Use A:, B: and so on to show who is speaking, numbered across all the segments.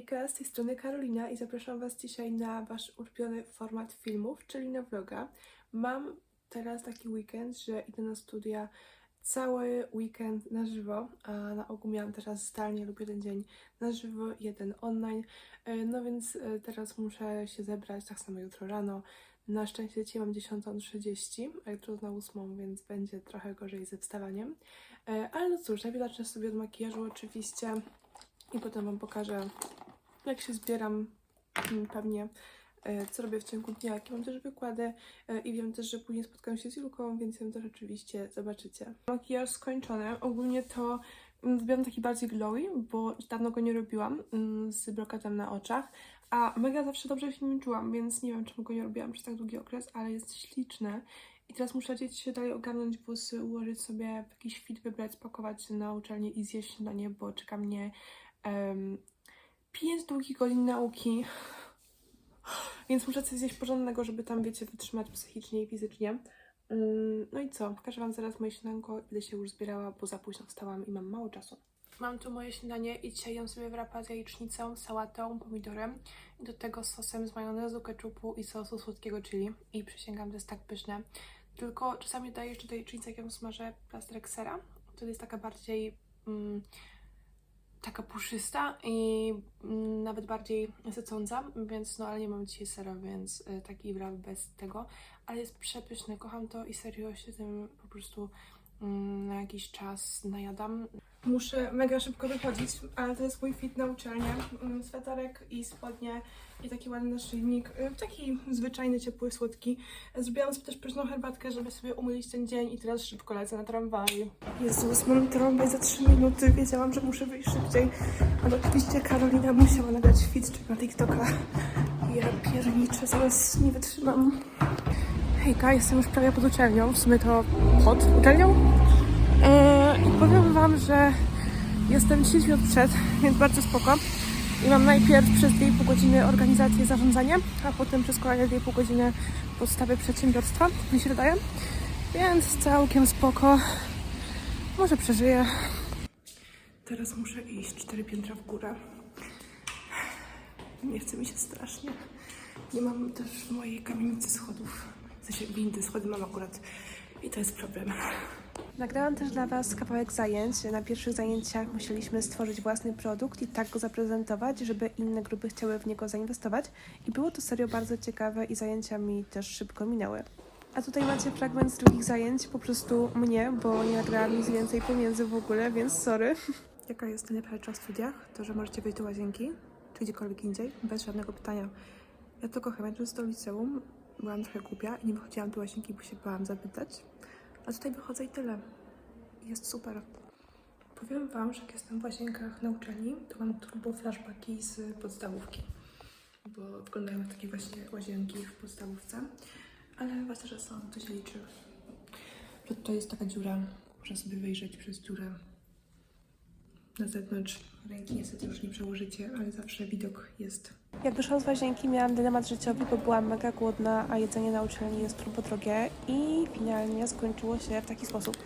A: Hejka, z tej strony Karolina i zapraszam Was dzisiaj na Wasz ulubiony format filmów, czyli na vloga. Mam teraz taki weekend, że idę na studia cały weekend na żywo, a na ogół miałam teraz zdalnie lub jeden dzień na żywo, jeden online, E, no więc e, teraz muszę się zebrać, tak samo jutro rano. Na szczęście dzisiaj mam 10.30, a jutro na 8, więc będzie trochę gorzej ze wstawaniem. E, Ale no cóż, najpierw zacznę sobie od makijażu oczywiście i potem Wam pokażę, jak się zbieram mm, pewnie, e, co robię w ciągu dnia, jakie mam też wykłady e, i wiem też, że później spotkam się z Julką, więc ją też oczywiście zobaczycie. Makijaż skończony. Ogólnie to mm, zrobiłam taki bardziej glowy, bo dawno go nie robiłam mm, z brokatem na oczach, a mega zawsze dobrze się nim czułam, więc nie wiem, czemu go nie robiłam przez tak długi okres, ale jest śliczny. I teraz muszę gdzieś się dalej ogarnąć włosy, ułożyć sobie jakiś fit, wybrać, spakować na uczelnię i zjeść śniadanie, bo czeka mnie um, 5 długich godzin nauki. Więc muszę coś zjeść porządnego, żeby tam, wiecie, wytrzymać psychicznie i fizycznie. Mm, No i co? Pokażę Wam zaraz moje śniadanko i będę się już zbierała, bo za późno wstałam i mam mało czasu. Mam tu moje śniadanie i dzisiaj jem sobie wrapa z jajecznicą, sałatą, pomidorem i do tego sosem z majonezu, keczupu i sosu słodkiego chili. I przysięgam, to jest tak pyszne. Tylko czasami daję jeszcze do jajecznicy, jak ją smażę, plasterek sera. Wtedy jest taka bardziej... Mm, taka puszysta i mm, nawet bardziej sycąca, więc no ale nie mam dzisiaj sera, więc y, taki wrap bez tego, ale jest przepyszny, kocham to i serio się tym po prostu mm, na jakiś czas najadam. Muszę mega szybko wychodzić, ale to jest mój fit na uczelnię. Mm, Sweterek i spodnie i taki ładny naszyjnik, y, taki zwyczajny, ciepły, słodki. Zrobiłam sobie też pyszną herbatkę, żeby sobie umylić ten dzień i teraz szybko lecę na tramwaj. Jezus, mam tramwaj za 3 minuty, wiedziałam, że muszę wyjść szybciej, ale oczywiście Karolina musiała nagrać fit na TikToka. Ja pierniczę, zaraz nie wytrzymam. Hejka, jestem już prawie pod uczelnią, w sumie to pod uczelnią. Eee, I powiem Wam, że jestem 10 minut przed, więc bardzo spoko. I mam najpierw przez 2,5 godziny organizację, zarządzanie, a potem przez kolejne 2,5 godziny podstawy przedsiębiorstwa, mi się wydaje. Więc całkiem spoko. Może przeżyję. Teraz muszę iść 4 piętra w górę. Nie chce mi się strasznie. Nie mam też w mojej kamienicy schodów. W sensie windy, schody mam akurat. I to jest problem. Nagrałam też dla Was kawałek zajęć. Na pierwszych zajęciach musieliśmy stworzyć własny produkt i tak go zaprezentować, żeby inne grupy chciały w niego zainwestować. I było to serio bardzo ciekawe i zajęcia mi też szybko minęły. A tutaj macie fragment z drugich zajęć, po prostu mnie, bo nie nagrałam nic więcej pomiędzy w ogóle, więc sorry. Jaka jest najlepsza o studiach? To, że możecie wyjść do łazienki, czy gdziekolwiek indziej, bez żadnego pytania. Ja to kocham, ja często do liceum byłam trochę głupia i nie wychodziłam do łazienki, bo się bałam zapytać. A tutaj wychodzę i tyle. Jest super. Powiem Wam, że jak jestem w łazienkach na uczelni, to mam turbo flashbacki z podstawówki. Bo wyglądają takie właśnie łazienki w podstawówce. Ale ważne, że są, to się liczy. Że tutaj jest taka dziura. Można sobie wyjrzeć przez dziurę na zewnątrz. Ręki niestety już nie przełożycie, ale zawsze widok jest. Jak wyszłam z łazienki, miałam dylemat życiowy, bo byłam mega głodna, a jedzenie na uczelni jest turbo drogie i finalnie skończyło się w taki sposób.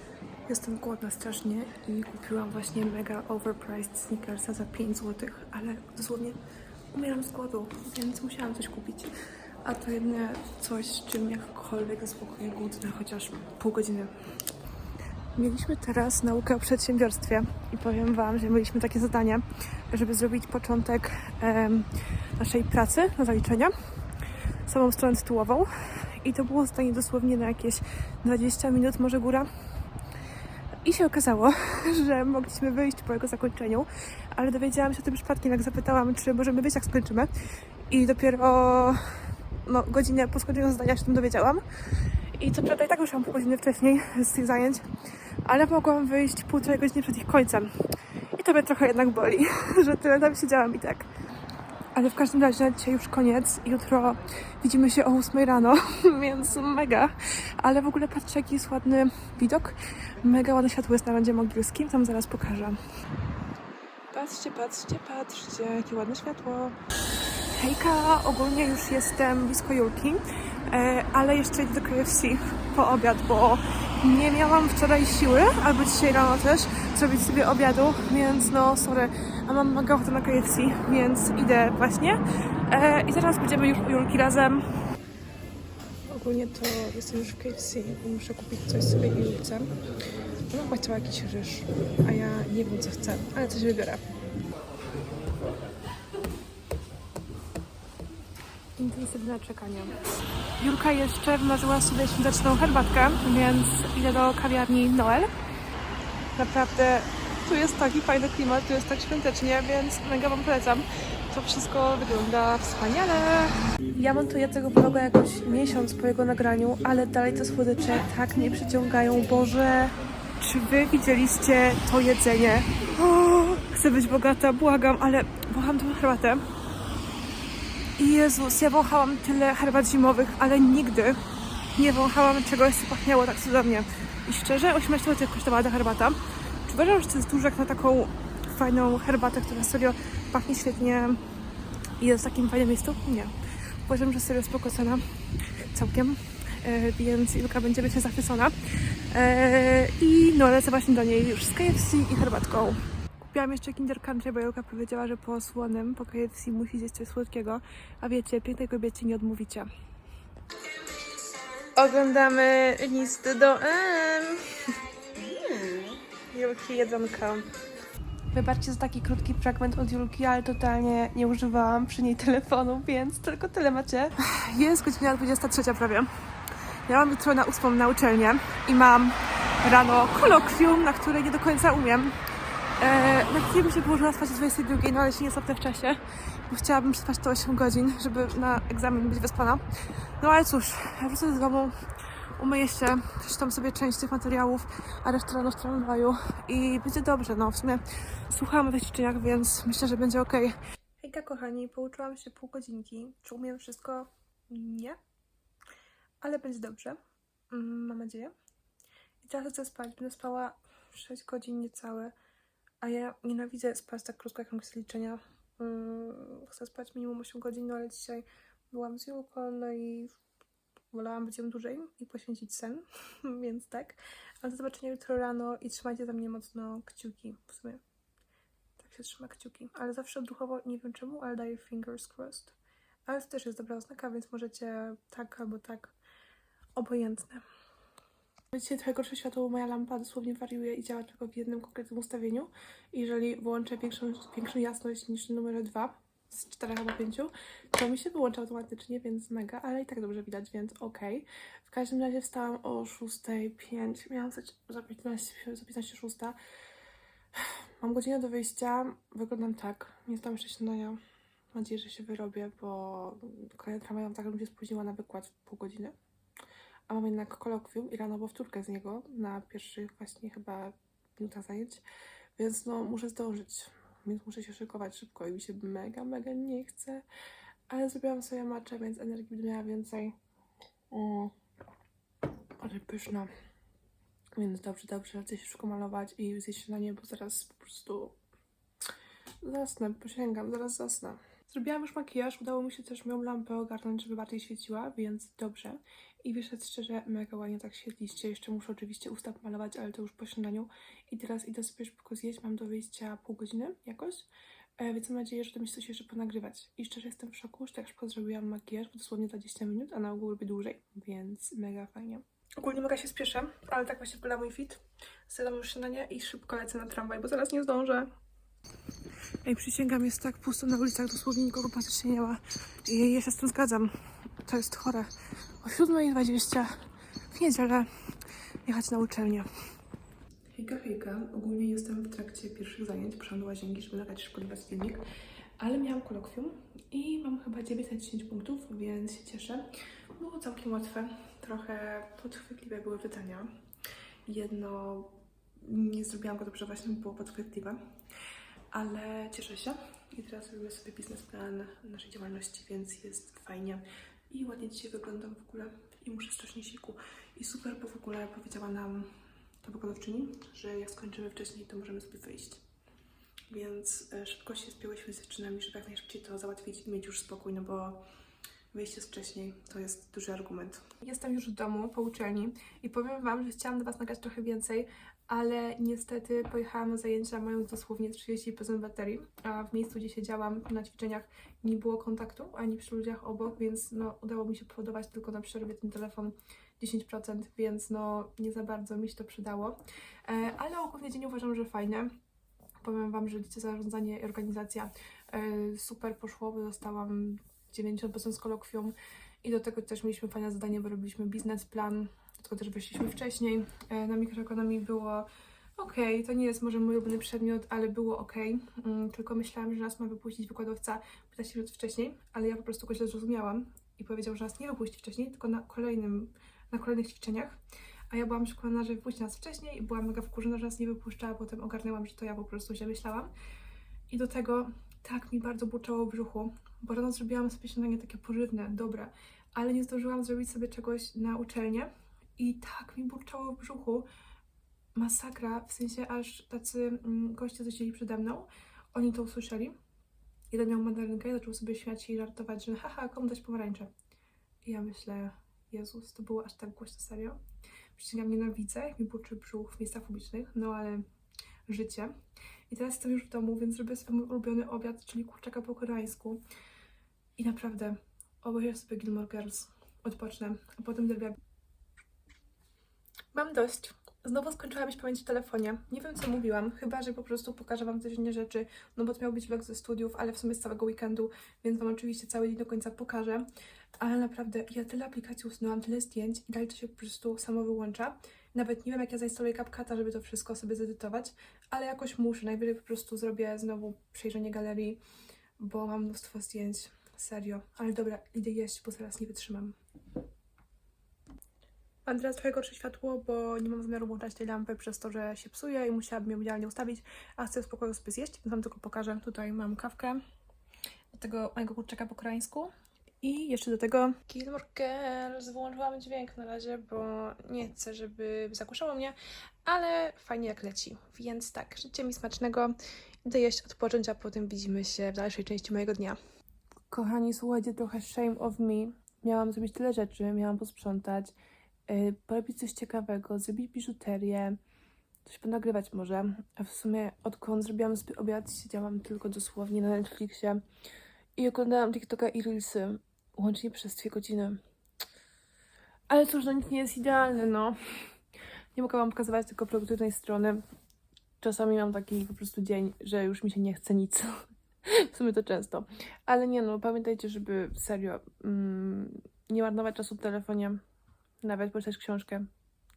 A: Jestem głodna strasznie i kupiłam właśnie mega overpriced sneakersa za 5 zł, ale dosłownie umieram z głodu, więc musiałam coś kupić. A to jedyne coś, czym jakkolwiek zaspokoję głód na chociaż pół godziny. Mieliśmy teraz naukę o przedsiębiorstwie i powiem Wam, że mieliśmy takie zadanie, żeby zrobić początek em, naszej pracy na zaliczenia, samą stronę tytułową i to było zadanie dosłownie na jakieś 20 minut, może góra. I się okazało, że mogliśmy wyjść po jego zakończeniu, ale dowiedziałam się o tym przypadkiem, jak zapytałam, czy możemy wyjść, jak skończymy. I dopiero no, godzinę po skończeniu zadania się tym dowiedziałam. I co prawda i tak wyszłam pół godziny wcześniej z tych zajęć, ale mogłam wyjść półtorej godziny przed ich końcem. I to mnie trochę jednak boli, że tyle tam siedziałam i tak. Ale w każdym razie dzisiaj już koniec. Jutro widzimy się o 8 rano, więc mega. Ale w ogóle patrzcie, jaki jest ładny widok. Mega ładne światło jest na rondzie mogilskim, tam zaraz pokażę. Patrzcie, patrzcie, patrzcie, jakie ładne światło. Hejka, ogólnie już jestem blisko Julki, ale jeszcze idę do KFC po obiad, bo Nie miałam wczoraj siły, albo dzisiaj rano też, zrobić sobie obiadu, więc no sorry. A mam mega ochotę na KFC, więc idę właśnie. E, I teraz będziemy już u Julki razem. Ogólnie to jestem już w KFC i muszę kupić coś sobie i Julce. Ona chyba chciała jakiś ryż, a ja nie wiem co chcę, ale coś wybiorę. Intensywne czekanie. Julka jeszcze wymarzyła sobie świąteczną herbatkę, więc idę do kawiarni Noel. Naprawdę tu jest taki fajny klimat, tu jest tak świątecznie, więc mega Wam polecam. To wszystko wygląda wspaniale. Ja montuję tego vloga jakoś miesiąc po jego nagraniu, ale dalej te słodycze tak mnie przyciągają. Boże, czy Wy widzieliście to jedzenie? O, chcę być bogata, błagam, ale błagam tą herbatę. Jezus, ja wąchałam tyle herbat zimowych, ale nigdy nie wąchałam czegoś, co pachniało tak cudownie. I szczerze, 18 zł kosztowała ta herbata. Czy uważam, że to jest dużo jak na taką fajną herbatę, która serio pachnie świetnie i jest w takim fajnym miejscu? Nie. Uważam, że serio spoko cena. Całkiem. E, więc Ilka będzie być zachwycona. E, I no, lecę właśnie do niej już z KFC i herbatką. Kupiłam jeszcze Kinder Country, bo Julka powiedziała, że po słonym, po KFC musi zjeść coś słodkiego. A wiecie, pięknej kobiecie nie odmówicie. Oglądamy listy do M. Julki jedzonka. Wybaczcie za taki krótki fragment od Julki, ale totalnie nie używałam przy niej telefonu, więc tylko tyle macie. Jest godzina 23 prawie. Ja mam jutro na 8 na uczelnię i mam rano kolokwium, na które nie do końca umiem. E, na chwilę bym się położyła spać o 22, no ale się nie cofnę w czasie, bo chciałabym przespać to 8 godzin, żeby na egzamin być wyspana. No ale cóż, wrócę do domu, umyję się, przeczytam sobie część tych materiałów, a resztę rano w tramwaju i będzie dobrze. No w sumie słuchałam o tych ćwiczeniach, więc myślę, że będzie ok. Hejka kochani, pouczyłam się pół godzinki. Czy umiem wszystko? Nie. Ale będzie dobrze. Mm, Mam nadzieję. I teraz chcę spać. Będę spała 6 godzin niecałe. A ja nienawidzę spać tak krótko, jak mam liczenia. Mm, Chcę spać minimum 8 godzin, no ale dzisiaj byłam z Julką, no i wolałam być ją dłużej i poświęcić sen, więc tak. Ale do zobaczenia jutro rano i trzymajcie za mnie mocno kciuki. W sumie tak się trzyma kciuki. Ale zawsze odruchowo, nie wiem czemu, ale daję fingers crossed. Ale to też jest dobra oznaka, więc możecie tak albo tak. Obojętne. Dzisiaj trochę gorsze światło, bo moja lampa dosłownie wariuje i działa tylko w jednym konkretnym ustawieniu. Jeżeli włączę większą, większą jasność niż numer 2 z 4 albo 5, to mi się wyłącza automatycznie, więc mega, ale i tak dobrze widać, więc okej. W każdym razie wstałam o 6.05, miałam wstać za 15, za 15 6. Mam godzinę do wyjścia, wyglądam tak, nie zdałam jeszcze śniadania. Mam nadzieję, że się wyrobię, bo kolejna trama tak, żebym się spóźniła na wykład w pół godziny. A mam jednak kolokwium i rano powtórkę z niego na pierwszych właśnie chyba minutach zajęć, więc no muszę zdążyć, więc muszę się szykować szybko i mi się mega, mega nie chce, ale zrobiłam sobie maczę, więc energii będę miała więcej. O, ale pyszna. Więc dobrze, dobrze, chcę się szybko malować i zjeść na nie, bo zaraz po prostu zasnę, posięgam, zaraz zasnę. Zrobiłam już makijaż, udało mi się też moją lampę ogarnąć, żeby bardziej świeciła, więc dobrze. I wyszedł szczerze mega ładnie tak świetliście. Jeszcze muszę oczywiście usta malować, ale to już po śniadaniu. I teraz idę sobie szybko zjeść, mam do wyjścia pół godziny jakoś. E, więc mam nadzieję, że uda mi się coś jeszcze ponagrywać. I szczerze jestem w szoku, że tak szybko zrobiłam makijaż, bo dosłownie 20 minut, a na ogół robię dłużej, więc mega fajnie. Ogólnie mega się spieszę, ale tak właśnie wygląda mój fit. Zjadam już śniadanie i szybko lecę na tramwaj, bo zaraz nie zdążę. Ej, przysięgam, jest tak pusto na ulicach, dosłownie nikogo praktycznie nie ma. I ja się z tym zgadzam. To jest chore. O 7.20 w niedzielę jechać na uczelnię. Hejka, hejka. Ogólnie jestem w trakcie pierwszych zajęć. Przyszłam do łazienki, żeby nagrać was filmik. Ale miałam kolokwium i mam chyba 9 na 10 punktów, więc się cieszę. Było całkiem łatwe. Trochę podchwytliwe były pytania. Jedno nie zrobiłam go dobrze, właśnie było podchwytliwe ale cieszę się. I teraz robię sobie biznesplan naszej działalności, więc jest fajnie. I ładnie dzisiaj wyglądam w ogóle i muszę strasznie siku. I super, bo w ogóle powiedziała nam ta wykładowczyni, że jak skończymy wcześniej, to możemy sobie wyjść. Więc e, szybko się spięłyśmy z dziewczynami, żeby jak najszybciej to załatwić i mieć już spokój, no bo wyjście z wcześniej to jest duży argument. Jestem już w domu po uczelni i powiem Wam, że chciałam do Was nagrać trochę więcej, ale niestety pojechałam na zajęcia mając dosłownie 30% baterii, a w miejscu, gdzie siedziałam na ćwiczeniach nie było kontaktu ani przy ludziach obok, więc no, udało mi się poładować tylko na przerwie ten telefon 10%, więc no nie za bardzo mi się to przydało. E, ale ogólnie dzień uważam, że fajny. Powiem Wam, że dziecię zarządzanie i organizacja e, super poszło, bo dostałam 90% z kolokwium i do tego też mieliśmy fajne zadanie, bo robiliśmy biznesplan, tego też weszliśmy wcześniej. E, na mikroekonomii było ok, to nie jest może mój ulubiony przedmiot, ale było ok, mm, tylko myślałam, że nas ma wypuścić wykładowca 15 minut wcześniej, ale ja po prostu go źle zrozumiałam i powiedział, że nas nie wypuści wcześniej, tylko na kolejnym, na kolejnych ćwiczeniach. A ja byłam przekonana, że wypuści nas wcześniej i byłam mega wkurzona, że nas nie wypuszcza, a potem ogarnęłam, że to ja po prostu źle myślałam. I do tego tak mi bardzo burczało w brzuchu, bo rano zrobiłam sobie śniadanie takie pożywne, dobre, ale nie zdążyłam zrobić sobie czegoś na uczelnię i tak mi burczało w brzuchu. Masakra, w sensie aż tacy mm, goście, co siedzieli przede mną, oni to usłyszeli. Jeden miał mandarynkę i zaczął sobie śmiać i żartować, że haha, komu dać pomarańcze. I ja myślę, Jezus, to było aż tak głośno, serio. Przyciągam nienawidzę, jak mi burczy brzuch w miejscach publicznych, no ale życie. I teraz jestem już w domu, więc robię swój ulubiony obiad, czyli kurczaka po koreańsku. I naprawdę obejrzę sobie Gilmore Girls, odpocznę, a potem zrobię... Mam dość. Znowu skończyła mieć pamięć w telefonie. Nie wiem, co mówiłam, chyba, że po prostu pokażę Wam coś inne rzeczy, no bo to miał być vlog ze studiów, ale w sumie z całego weekendu, więc Wam oczywiście cały dzień do końca pokażę. Ale naprawdę, ja tyle aplikacji usunęłam, tyle zdjęć i dalej to się po prostu samo wyłącza. Nawet nie wiem, jak ja zainstaluję CapCut'a, żeby to wszystko sobie zedytować, ale jakoś muszę. Najwyżej po prostu zrobię znowu przejrzenie galerii, bo mam mnóstwo zdjęć. Serio. Ale dobra, idę jeść, bo zaraz nie wytrzymam. Mam teraz trochę gorsze światło, bo nie mam zamiaru włączać tej lampy przez to, że się psuje i musiałabym ją idealnie ustawić, a chcę w spokoju sobie zjeść, więc Wam tylko pokażę. Tutaj mam kawkę do tego mojego kurczaka po koreańsku i jeszcze do tego Gilmore Girls. Wyłączyłam dźwięk na razie, bo nie chcę, żeby zagłuszało mnie, ale fajnie jak leci. Więc tak, życzę mi smacznego. Idę jeść, odpocząć, a potem widzimy się w dalszej części mojego dnia. Kochani, słuchajcie, trochę shame of me. Miałam zrobić tyle rzeczy, miałam posprzątać, porobić coś ciekawego, zrobić biżuterię, coś ponagrywać może. A w sumie odkąd zrobiłam sobie obiad, siedziałam tylko dosłownie na Netflixie i oglądałam TikToka i Reelsy łącznie przez dwie godziny. Ale cóż, no nic nie jest idealne, no. Nie mogę wam pokazywać tylko produktywnej strony. Czasami mam taki po prostu dzień, że już mi się nie chce nic. W sumie to często. Ale nie no, pamiętajcie, żeby serio mm, nie marnować czasu w telefonie, nawet poczytać książkę.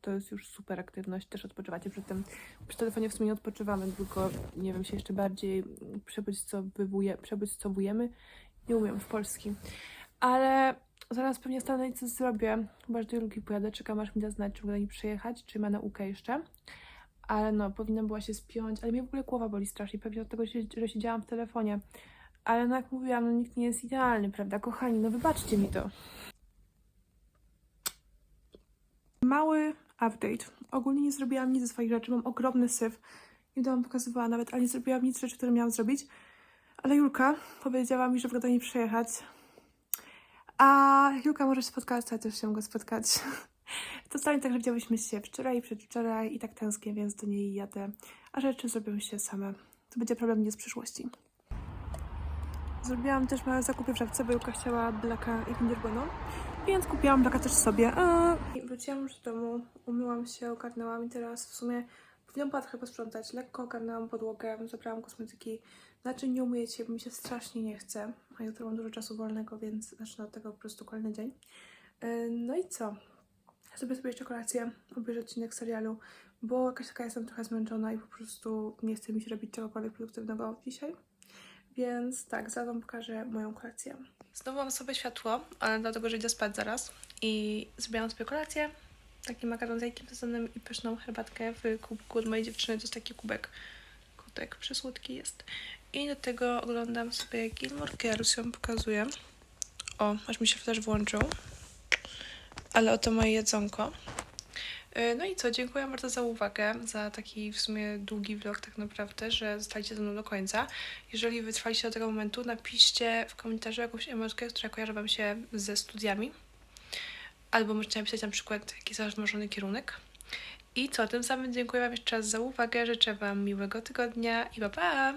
A: To jest już super aktywność, też odpoczywacie przy tym. Przy telefonie w sumie nie odpoczywamy, tylko nie wiem, się jeszcze bardziej przebodźcowujemy. Nie umiem w polski. Ale zaraz pewnie stanę i coś zrobię. Chyba, że do Julki pojadę, czekam aż mi da znać, czy do niej przyjechać, czy ma naukę jeszcze. Ale no, powinna była się spiąć, ale mnie w ogóle głowa boli strasznie, pewnie od tego, że siedziałam w telefonie. Ale no jak mówiłam, no nikt nie jest idealny, prawda, kochani, no wybaczcie mi to. Mały update. Ogólnie nie zrobiłam nic ze swoich rzeczy, mam ogromny syf. Nie będę wam pokazywała nawet, ale nie zrobiłam nic z rzeczy, które miałam zrobić. Ale Julka powiedziała mi, że mogę do niej przyjechać. A Julka może się spotkać, to ja też się mogę spotkać. To stanie tak, że widziałyśmy się wczoraj i przedwczoraj i tak tęsknię, więc do niej jadę. A rzeczy zrobią się same. To będzie problem nie z przyszłości. Zrobiłam też małe zakupy w szafce, bo Julka chciała blaka i Bueno. Więc kupiłam blaka też sobie. I wróciłam już do domu, umyłam się, ogarnęłam i teraz w sumie powinnam była trochę posprzątać. Lekko ogarnęłam podłogę, zabrałam kosmetyki. Naczyń nie umyję się, bo mi się strasznie nie chce. A jutro mam dużo czasu wolnego, więc zacznę od tego po prostu kolejny dzień. Yy, No i co? Zrobię sobie jeszcze kolację, obejrzę odcinek serialu, bo jakaś taka jestem trochę zmęczona i po prostu nie chce mi się robić czegokolwiek produktywnego dzisiaj. Więc tak, zaraz wam pokażę moją kolację. Znowu mam sobie światło, ale dlatego, że idę spać zaraz. I zrobiłam sobie kolację. Taki makaron z jajkiem sezonem i pyszną herbatkę w kubku od mojej dziewczyny. To jest taki kubek. Kotek przysłodki jest. I do tego oglądam sobie Gilmore Girls, ją pokazuję. O, aż mi się też włączył. Ale oto moje jedzonko. E, No i co, dziękuję bardzo za uwagę, za taki w sumie długi vlog tak naprawdę, że zostaliście ze mną do końca. Jeżeli wytrwaliście do tego momentu, napiszcie w komentarzu jakąś emotkę, która kojarzy Wam się ze studiami. Albo możecie napisać na przykład jakiś wasz marzony kierunek. I co, tym samym dziękuję Wam jeszcze raz za uwagę, życzę Wam miłego tygodnia i pa pa!